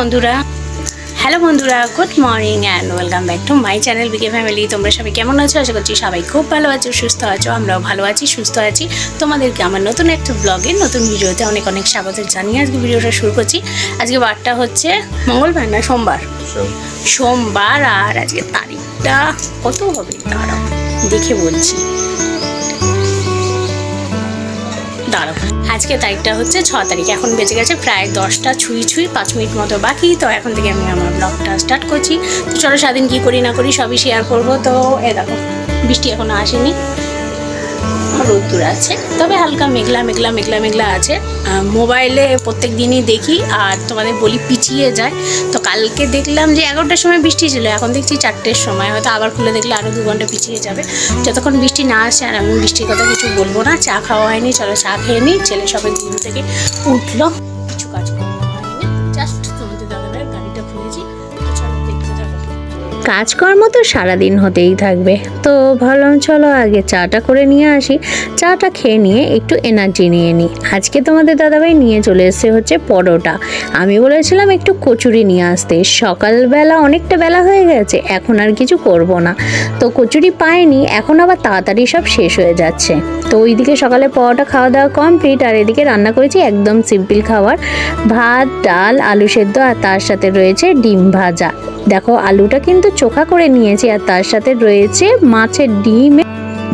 বন্ধুরা। হ্যালো বন্ধুরা good morning and welcome back to my channel BK family তোমরা সবাই কেমন আছো? আশা করছি সবাই খুব ভালো আছো, সুস্থ আছো, আমরাও ভালো আছি, সুস্থ আছি। তোমাদেরকে আমার নতুন একটা ব্লগে নতুন ভিডিওতে অনেক অনেক স্বাগত জানিয়ে আজকে ভিডিওটা শুরু করছি। আজকে বারটা হচ্ছে মঙ্গলবার না সোমবার? সোমবার আর আজকে তারিখটা কত হবে? দাঁড়াও, দেখে বলছি। দাঁড়াও। আজকে তারিখটা হচ্ছে ছ তারিখ। এখন বেজে গেছে প্রায় দশটা ছুঁই ছুঁই, পাঁচ মিনিট মতো বাকি। তো এখন থেকে আমি আমার ব্লগটা স্টার্ট করছি। তো চলো সারাদিন কী করি না করি সবই শেয়ার করব। তো এ দেখো, বৃষ্টি এখনও আসেনি। রোদ্দুর আছে। তবে হালকা মেঘলা মেঘলা মেঘলা মেঘলা আছে। মোবাইলে প্রত্যেক দিনই দেখি, আর তোমাদের বলি পিছিয়ে যায়। তো কালকে দেখলাম যে এগারোটার সময় বৃষ্টি ছিল, এখন দেখছি চারটের সময়। হয়তো আবার খুলে দেখলে আরও দু ঘণ্টা পিছিয়ে যাবে। যতক্ষণ বৃষ্টি না আসে, আর আমি বৃষ্টির কথা কিছু বলব না, চা খাওয়া হয়নি, চলো চা খেয়ে নিই। ছেলে সবাই ঘুম থেকে উঠল, কিছু কাজ করা কাজকর্ম তো সারাদিন হতেই থাকবে। তো ভাবলাম, চলো আগে চাটা করে নিয়ে আসি। চাটা খেয়ে নিয়ে একটু এনার্জি নিয়ে নিই। আজকে তোমাদের দাদাভাই নিয়ে চলে এসেছে হচ্ছে পরোটা। আমি বলেছিলাম একটু কচুরি নিয়ে আসতে। সকালবেলা অনেকটা বেলা হয়ে গেছে, এখন আর কিছু করব না। তো কচুরি পাইনি, এখন আবার তাড়াতাড়ি সব শেষ হয়ে যাচ্ছে। তো ওইদিকে সকালে পরোটা খাওয়া দাওয়া কমপ্লিট আর এদিকে রান্না করেছি একদম সিম্পল খাবার। ভাত, ডাল, আলু সেদ্ধ, আর তার সাথে রয়েছে ডিম ভাজা। দেখো, আলুটা কিন্তু চোখা করে নিয়েছি আর তার সাথে রয়েছে মাছের ডিম।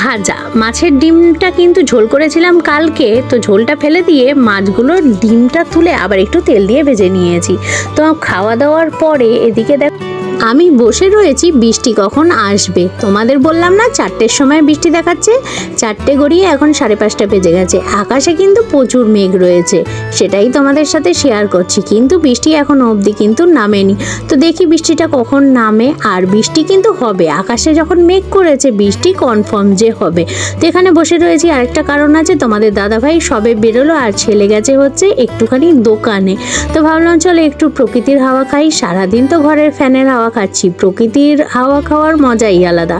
ভাজা। মাছের ডিমটা কিন্তু ঝোল করেছিলাম কালকে, তো ঝোলটা ফেলে দিয়ে মাছগুলোর ডিমটা তুলে আবার একটু তেল দিয়ে ভেজে নিয়েছি। তো খাওয়া দাওয়ার পরে এদিকে দেখ আমি বসে রয়েছি, বৃষ্টি কখন আসবে? তোমাদের বললাম না, চারটের সময় বৃষ্টি দেখাচ্ছে, চারটে গড়িয়ে এখন সাড়ে পাঁচটা বেজে গেছে। আকাশে কিন্তু প্রচুর মেঘ রয়েছে, সেটাই তোমাদের সাথে শেয়ার করছি। কিন্তু বৃষ্টি এখন অবধি কিন্তু নামেনি। তো দেখি বৃষ্টিটা কখন নামে, আর বৃষ্টি কিন্তু হবে। আকাশে যখন মেঘ করেছে, বৃষ্টি কনফার্ম যে হবে। তো এখানে বসে রয়েছি। আরেকটা কারণ আছে, তোমাদের দাদাভাই সবে বেরোলো, আর ছেলে গেছে হচ্ছে একটুখানি দোকানে। তো ভাবলাম, চলো একটু প্রকৃতির হাওয়া খাই। সারাদিন তো ঘরের ফ্যানের হাওয়া খাচ্ছি। প্রকৃতির হাওয়া খাওয়ার মজাই আলাদা।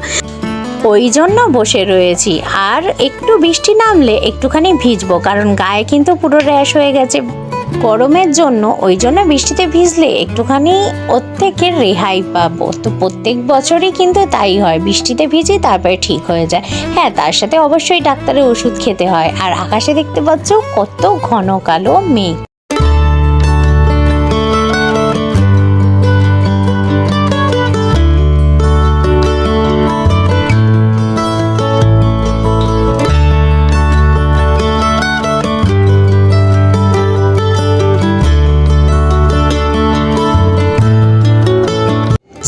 ওই জন্য বসে রয়েছি। আর একটু বৃষ্টি নামলে একটুখানি ভিজবো, কারণ গায়ে কিন্তু পুরো র্যাশ হয়ে গেছে। গরমের জন্য ওই জন্য বৃষ্টিতে ভিজলে একটুখানি ওর থেকে রেহাই পাবো। তো প্রত্যেক বছরই কিন্তু তাই হয়। বৃষ্টিতে ভিজি তারপরে ঠিক হয়ে যায়। হ্যাঁ তার সাথে অবশ্যই ডাক্তারের ওষুধ খেতে হয়। আর আকাশে দেখতে পাচ্ছ কত ঘন কালো মেঘ।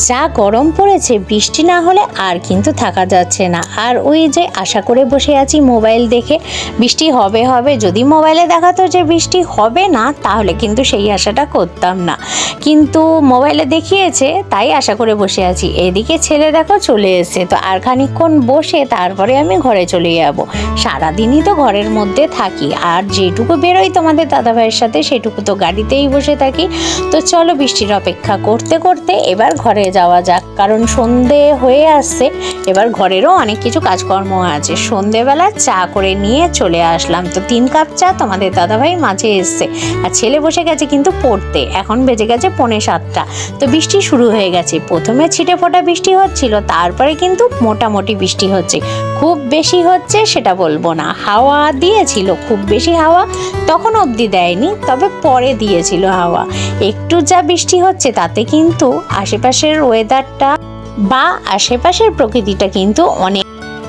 যা গরম পড়েছে, বৃষ্টি না হলে আর কিন্তু থাকা যাচ্ছে না। আর ওই যে আশা করে বসে আছি মোবাইল দেখে, বৃষ্টি হবে হবে। যদি মোবাইলে দেখাতো যে বৃষ্টি হবে না, তাহলে কিন্তু সেই আশাটা করতাম না। কিন্তু মোবাইলে দেখিয়েছে, তাই আশা করে বসে আছি। এদিকে ছেলে দেখো চলে এসেছে। তো আর খানিকক্ষণ বসে তারপরে আমি ঘরে চলে যাব। সারাদিনই তো ঘরের মধ্যে থাকি। আর যেটুকু বেরোই তোমাদের দাদাভাইয়ের সাথে, সেটুকু তো গাড়িতেই বসে থাকি। তো চলো বৃষ্টির অপেক্ষা করতে করতে এবার ঘরে যাওয়া যাক। কারণ সন্ধে হয়ে আসছে, এবার ঘরেরও অনেক কিছু কাজকর্ম আছে। সন্ধেবেলা চা করে নিয়ে চলে আসলাম। তো তিন কাপ চা তোমাদের দাদাভাই মাঝে এসছে। আর ছেলে বসে গেছে কিন্তু পড়তে। এখন বেজে গেছে পৌনে সাতটা। তো বৃষ্টি শুরু হয়ে গেছে। প্রথমে ছিটে ফোটা বৃষ্টি হচ্ছিল, তারপরে কিন্তু মোটামুটি বৃষ্টি হচ্ছে। খুব বেশি হচ্ছে সেটা বলব না। হাওয়া দিয়েছিল, খুব বেশি হাওয়া তখন অবধি দেয়নি, তবে পরে দিয়েছিল হাওয়া। একটু যা বৃষ্টি হচ্ছে তাতে কিন্তু আশেপাশের ওয়েদারটা বা আশেপাশের প্রকৃতিটা কিন্তু অনেক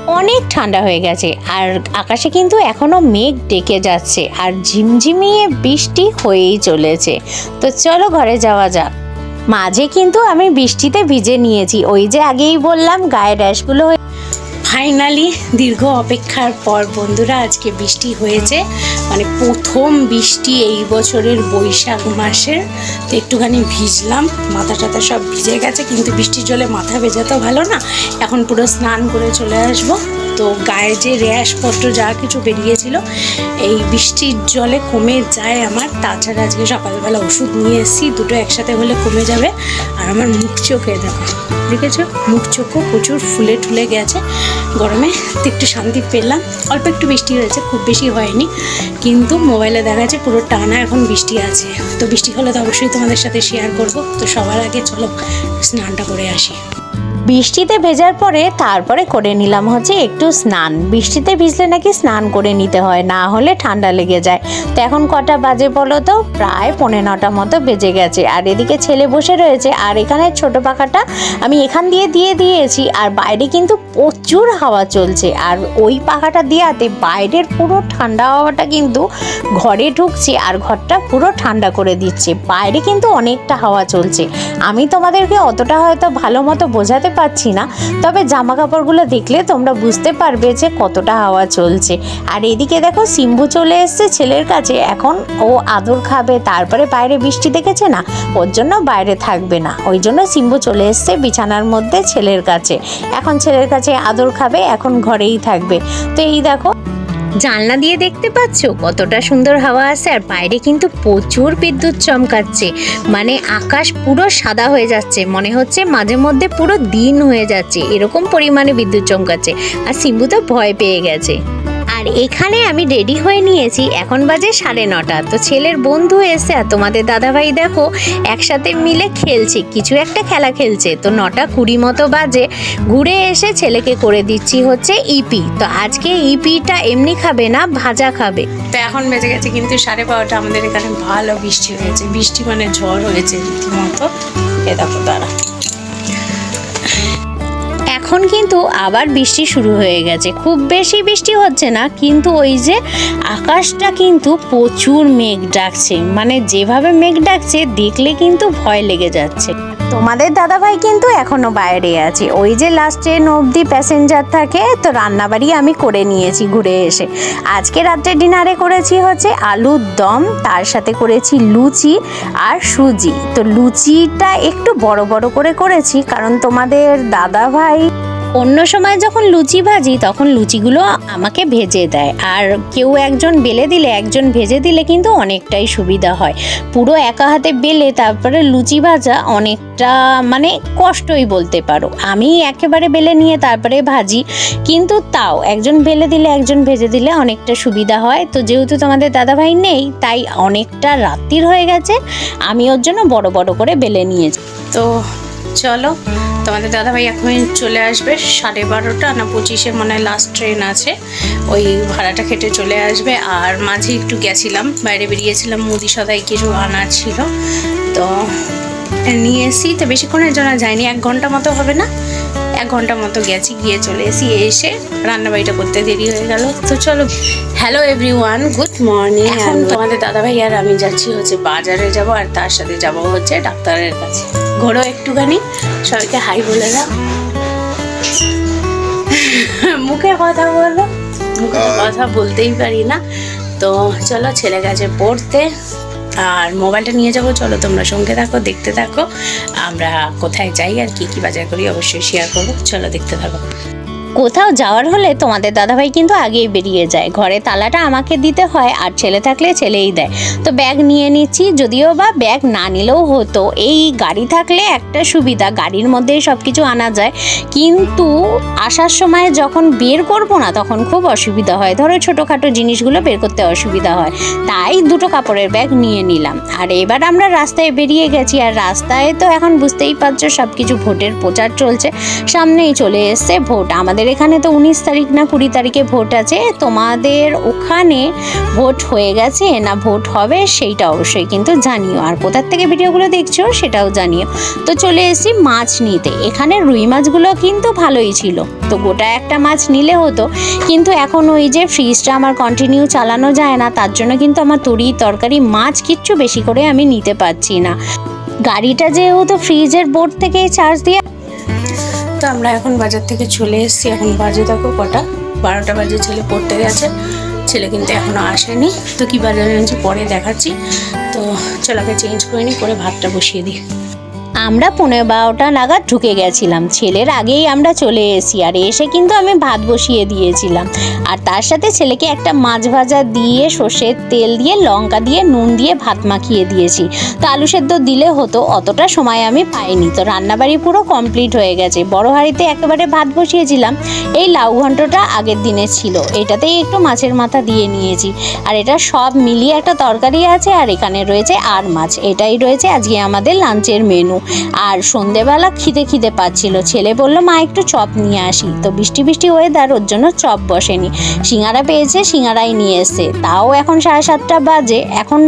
অনেক ঠান্ডা হয়ে গেছে। আর আকাশে কিন্তু এখনও মেঘ ডেকে যাচ্ছে আর ঝিমঝিমিয়ে বৃষ্টি হয়েই চলেছে। তো চলো ঘরে যাওয়া যাক। মাঝে কিন্তু আমি বৃষ্টিতে ভিজে নিয়েছি। ওই যে আগেই বললাম, গায়ে র্যাশগুলো হয়ে ফাইনালি দীর্ঘ অপেক্ষার পর বন্ধুরা, আজকে বৃষ্টি হয়েছে। মানে প্রথম বৃষ্টি এই বছরের বৈশাখ মাসের। তো একটুখানি ভিজলাম, মাথা টাথা সব ভিজে গেছে, কিন্তু বৃষ্টির জলে মাথা ভেজা তো ভালো না। এখন পুরো স্নান করে চলে আসব। তো গায়ে যে র্যাশপত্র যা কিছু বেরিয়েছিল, এই বৃষ্টির জলে কমে যায় আমার। তাছাড়া আজকে সকালবেলা ওষুধ নিয়ে এসেছি, দুটো একসাথে হলে কমে যাবে। আর আমার মুখ চোখে দেখো, দেখেছ? মুখ চোখও প্রচুর ফুলে টুলে গেছে। গরমে তো একটু শান্তি পেলাম। অল্প একটু বৃষ্টি হয়েছে, খুব বেশি হয়নি। কিন্তু মোবাইলে দেখা যাচ্ছে পুরো টানা এখন বৃষ্টি আছে। তো বৃষ্টি হলে তো অবশ্যই তোমাদের সাথে শেয়ার করব। তো সবার আগে চলো স্নানটা করে আসি। বৃষ্টিতে ভেজার পরে তারপরে করে নিলাম হচ্ছে একটু স্নান। বৃষ্টিতে ভিজলে নাকি স্নান করে নিতে হয়, না হলে ঠান্ডা লেগে যায়। তো এখন কটা বাজে বলো তো? প্রায় পনেরো নটা মতো বেজে গেছে। আর এদিকে ছেলে বসে রয়েছে, আর এখানে ছোট পাখাটা আমি এখান দিয়ে দিয়ে দিয়েছি, আর বাইরে কিন্তু প্রচুর হাওয়া চলছে। আর ওই পাখাটা দেওয়াতে বাইরের পুরো ঠান্ডা হাওয়াটা কিন্তু ঘরে ঢুকছে, আর ঘরটা পুরো ঠান্ডা করে দিচ্ছে। বাইরে কিন্তু অনেকটা হাওয়া চলছে। আমি তোমাদেরকে অতটা হয়তো ভালো মতো বোঝাতে পারছি না। তবে জামা কাপড়গুলো দেখলে তোমরা বুঝতে পারবে যে কতটা হাওয়া চলছে। আর এদিকে দেখো সিম্বু চলে এসছে ছেলের কাছে। এখন ও আদর খাবে, তারপরে বাইরে বৃষ্টি দেখেছে না? ওর জন্য বাইরে থাকবে না। ওই জন্য সিম্বু চলে এসছে বিছানার মধ্যে ছেলের কাছে। এখন ছেলের কাছে আদর খাবে, এখন ঘরেই থাকবে। তো এই দেখো জানলা দিয়ে দেখতে পাচ্ছ? কতটা সুন্দর হাওয়া আছে আর বাইরে কিন্তু প্রচুর বিদ্যুৎ চমকাচ্ছে। মানে আকাশ পুরো সাদা হয়ে যাচ্ছে। মনে হচ্ছে মাঝে মধ্যে পুরো দিন হয়ে যাচ্ছে। এরকম পরিমাণে বিদ্যুৎ চমকাচ্ছে। আর সিম্বু তো ভয় পেয়ে গেছে। আর এখানে আমি রেডি হয়ে নিয়েছি। এখন বাজে সাড়ে নটা। তো ছেলের বন্ধু এসে আর তোমাদের দাদাভাই দেখো, একসাথে মিলে খেলছে। কিছু একটা খেলা খেলছে। তো নটা কুড়ি মতো বাজে। ঘুরে এসে ছেলেকে করে দিচ্ছি হচ্ছে ইপি তো আজকে ইপিটা এমনি খাবে না, ভাজা খাবে। তো এখন বেজে গেছে কিন্তু সাড়ে বারোটা। আমাদের এখানে ভালো বৃষ্টি হয়েছে। বৃষ্টি মানে ঝড় হয়েছে রীতিমতো। এ দেখো তারা এখন কিন্তু আবার বৃষ্টি শুরু হয়ে গেছে। খুব বেশি বৃষ্টি হচ্ছে না, কিন্তু ওই যে আকাশটা কিন্তু প্রচুর মেঘ ডাকছে। মানে যেভাবে মেঘ ডাকছে, দেখলে কিন্তু ভয় লেগে যাচ্ছে। তোমাদের দাদাভাই কিন্তু এখনও বাইরে আছে। ওই যে লাস্ট ট্রেন অবধি প্যাসেঞ্জার থাকে, তো রান্নাবাড়ি আমি করে নিয়েছি ঘুরে এসে। আজকে রাত্রে ডিনারে করেছি হচ্ছে আলুর দম, তার সাথে করেছি লুচি আর সুজি। তো লুচিটা একটু বড় বড় করে করেছি, কারণ তোমাদের দাদাভাই অন্য সময় যখন লুচি ভাজি, তখন লুচিগুলো আমাকে ভেজে দেয়। আর কেউ একজন বেলে দিলে, একজন ভেজে দিলে কিন্তু অনেকটাই সুবিধা হয়। পুরো একা হাতে বেলে তারপরে লুচি ভাজা অনেকটা মানে কষ্টই বলতে পারো। আমি একেবারে বেলে নিয়ে তারপরে ভাজি, কিন্তু তাও একজন বেলে দিলে, একজন ভেজে দিলে অনেকটা সুবিধা হয়। তো যেহেতু তোমাদের দাদাভাই নেই, তাই অনেকটা রাত্রির হয়ে গেছে, আমি ওর জন্য বড় বড় করে বেলে নিয়েছি। তো চলো তোমাদের দাদাভাই এখন চলে আসবে সাড়ে বারোটা না পঁচিশে মনে হয় লাস্ট ট্রেন আছে। ওই ভাড়াটা খেটে চলে আসবে। আর মাঝে একটু গেছিলাম, বাইরে বেরিয়েছিলাম, মুদি সদাই কিছু আনার ছিল। তো, নিয়ে এসি তো বেশিক্ষণের জন্য যায়নি এক ঘণ্টা মতো হবে না। এক ঘণ্টা মতো গেছি গিয়ে চলে এসি এসে রান্নাবাড়িটা করতে দেরি হয়ে গেল। তো চলো হ্যালো এভরিওয়ান গুড মর্নিং এখন তোমাদের দাদাভাই আর আমি যাচ্ছি হচ্ছে বাজারে যাব আর তার সাথে যাব হচ্ছে ডাক্তারের কাছে। ঘোরো একটুখানি সবাইকে হাই বলে দাও। মুখে কথা বলো মুখে কথা বলতেই পারি না। তো চলো ছেলে গেছে পড়তে আর মোবাইলটা নিয়ে যাব, চলো তোমরা সঙ্গে থাকো, দেখতে থাকো। আমরা কোথায় যাই আর কি কি বাজার করি, অবশ্যই শেয়ার করব। চলো দেখতে থাকো। কোথাও যাওয়ার হলে তোমাদের দাদাভাই কিন্তু আগেই বেরিয়ে যায়। ঘরে তালাটা আমাকে দিতে হয়, আর ছেলে থাকলে ছেলেই দেয়। তো ব্যাগ নিয়ে নিচ্ছি, যদিও বা ব্যাগ না নিলেও হতো। এই গাড়ি থাকলে একটা সুবিধা, গাড়ির মধ্যেই সব কিছু আনা যায়। কিন্তু আসার সময় যখন বের করব না, তখন খুব অসুবিধা হয়। ধরো ছোটোখাটো জিনিসগুলো বের করতে অসুবিধা হয়। তাই দুটো কাপড়ের ব্যাগ নিয়ে নিলাম। আর এবার আমরা রাস্তায় বেরিয়ে গেছি, আর রাস্তায় তো এখন বুঝতেই পারছ সব কিছু ভোটের প্রচার চলছে। সামনেই চলে এসছে ভোট। আমাদের এখানে তো উনিশ তারিখ না কুড়ি তারিখে ভোট আছে। তোমাদের ওখানে ভোট হয়ে গেছে, না ভোট হবে সেইটা অবশ্যই কিন্তু জানিও। আর কোথার থেকে ভিডিওগুলো দেখছ সেটাও জানিও। তো চলে এসেছি মাছ নিতে। এখানে রুই মাছগুলো কিন্তু ভালোই ছিল। তো গোটা একটা মাছ নিলে হতো। কিন্তু এখন ওই যে ফ্রিজটা আমার কন্টিনিউ চালানো যায় না, তার জন্য কিন্তু আমার তরি তরকারি মাছ কিচ্ছু বেশি করে আমি নিতে পারছি না। গাড়িটা যেহেতু ফ্রিজের বোর্ড থেকে চার্জ দিয়ে তো আমরা এখন বাজার থেকে চলে এসেছি। এখন বাজে দেখো কটা? বারোটা বাজে, ছেলে পড়তে গেছে। ছেলে কিন্তু এখনও আসেনি। তো কি বাজারে এনেছি পরে দেখাচ্ছি। তো চলাকে চেঞ্জ করে নিই করে ভাতটা বসিয়ে দিই। আমরা পনেরো বারোটা নাগাদ ঢুকে গেছিলাম। ছেলের আগেই আমরা চলে এসেছি আর এসে কিন্তু আমি ভাত বসিয়ে দিয়েছিলাম। আর তার সাথে ছেলেকে একটা মাছ ভাজা দিয়ে সর্ষের তেল দিয়ে, লঙ্কা দিয়ে, নুন দিয়ে ভাত মাখিয়ে দিয়েছি। তো আলু সেদ্ধ দিলে হতো, অতটা সময় আমি পাইনি। তো রান্নাবাড়ি পুরো কমপ্লিট হয়ে গেছে। বড় হাঁড়িতে একেবারে ভাত বসিয়েছিলাম। এই লাউ ঘন্টটা আগের দিনে ছিল। এটাতেই একটু মাছের মাথা দিয়ে নিয়েছি। আর এটা সব মিলিয়ে একটা তরকারি আছে আর এখানে রয়েছে আর মাছ। এটাই রয়েছে আজকে আমাদের লাঞ্চের মেনু। আর সন্ধেবেলা খিদে খিদে পাচ্ছিল। ছেলে বলল, মা, একটু চপ নিয়ে আসি। তো বৃষ্টি বৃষ্টি ওয়েদার ওর জন্য চপ বসেনি। সিঙ্গারা পেয়েছে, সিঙ্গারাই নিয়ে এসে তাও এখন সাড়ে সাতটা বাজে। এখন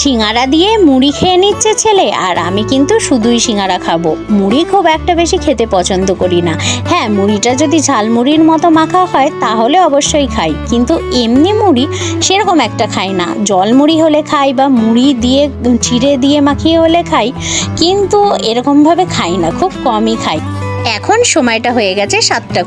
সিঙ্গারা দিয়ে মুড়ি খেয়ে নিচ্ছে ছেলে, আর আমি কিন্তু শুধুই সিঙ্গারা খাব। মুড়ি খুব একটা বেশি খেতে পছন্দ করি না। হ্যাঁ মুড়িটা যদি ঝালমুড়ির মতো মাখা হয়, তাহলে অবশ্যই খাই। কিন্তু এমনি মুড়ি সেরকম একটা খাই না। জল মুড়ি হলে খাই বা মুড়ি দিয়ে, চিড়ে দিয়ে মাখিয়ে হলে খাই, কিন্তু এরকমভাবে খাই না, খুব কমই খাই। এখন সময়টা হয়ে গেছে সাতটা।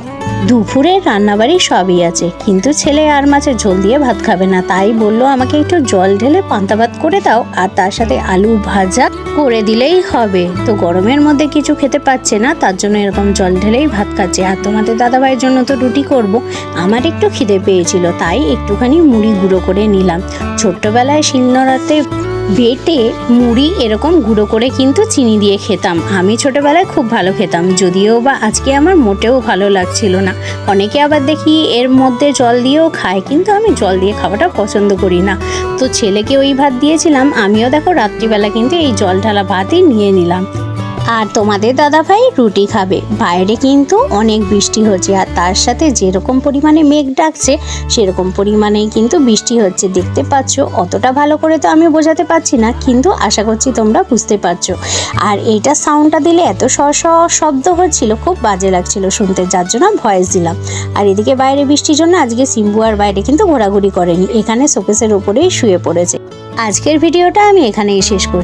দুপুরের রান্নাবাড়ি সবই আছে। কিন্তু ছেলে আর মাছের ঝোল দিয়ে ভাত খাবে না। তাই বলল, আমাকে একটু জল ঢেলে পান্তা ভাত করে দাও, আর তার সাথে আলু ভাজা করে দিলেই হবে। তো গরমের মধ্যে কিছু খেতে পাচ্ছে না, তার জন্য এরকম জল ঢেলেই ভাত খাচ্ছে। আর তোমাদের দাদাভাইয়ের জন্য তো রুটি করব। আমার একটু খিদে পেয়েছিল, তাই একটুখানি মুড়ি গুঁড়ো করে নিলাম। ছোট্টবেলায় শিলনোড়াতে বেটে, মুড়ি এরকম গুঁড়ো করে কিন্তু চিনি দিয়ে খেতাম। আমি ছোটবেলায় খুব ভালো খেতাম, যদিও বা আজকে আমার মোটেও ভালো লাগছিল না। অনেকে আবার দেখি এর মধ্যে জল দিয়েও খায়, কিন্তু আমি জল দিয়ে খাওয়াটা পছন্দ করি না। তো ছেলেকে ওই ভাত দিয়েছিলাম, আমিও দেখো রাত্রিবেলা কিন্তু এই জল ঢালা ভাতই নিয়ে নিলাম। আর তোমাদের দাদাভাই রুটি খাবে। বাইরে কিন্তু অনেক বৃষ্টি হচ্ছে আর তার সাথে যেরকম পরিমাণে মেঘ ডাকছে, সেরকম পরিমাণেই কিন্তু বৃষ্টি হচ্ছে। দেখতে পাচ্ছ, অতটা ভালো করে তো আমি বোঝাতে পারছি না, কিন্তু আশা করছি তোমরা বুঝতে পারছ। আর এইটা সাউন্ডটা দিলে এত স স শব্দ হচ্ছিল, খুব বাজে লাগছিল শুনতে, যার জন্য ভয়েস দিলাম। আর এদিকে বাইরে বৃষ্টির জন্য আজকে সিম্বু আর বাইরে কিন্তু ঘোরাঘুরি করেনি, এখানে শোকেসের ওপরেই শুয়ে পড়েছে। আজকের ভিডিওটা আমি এখানেই শেষ করছি।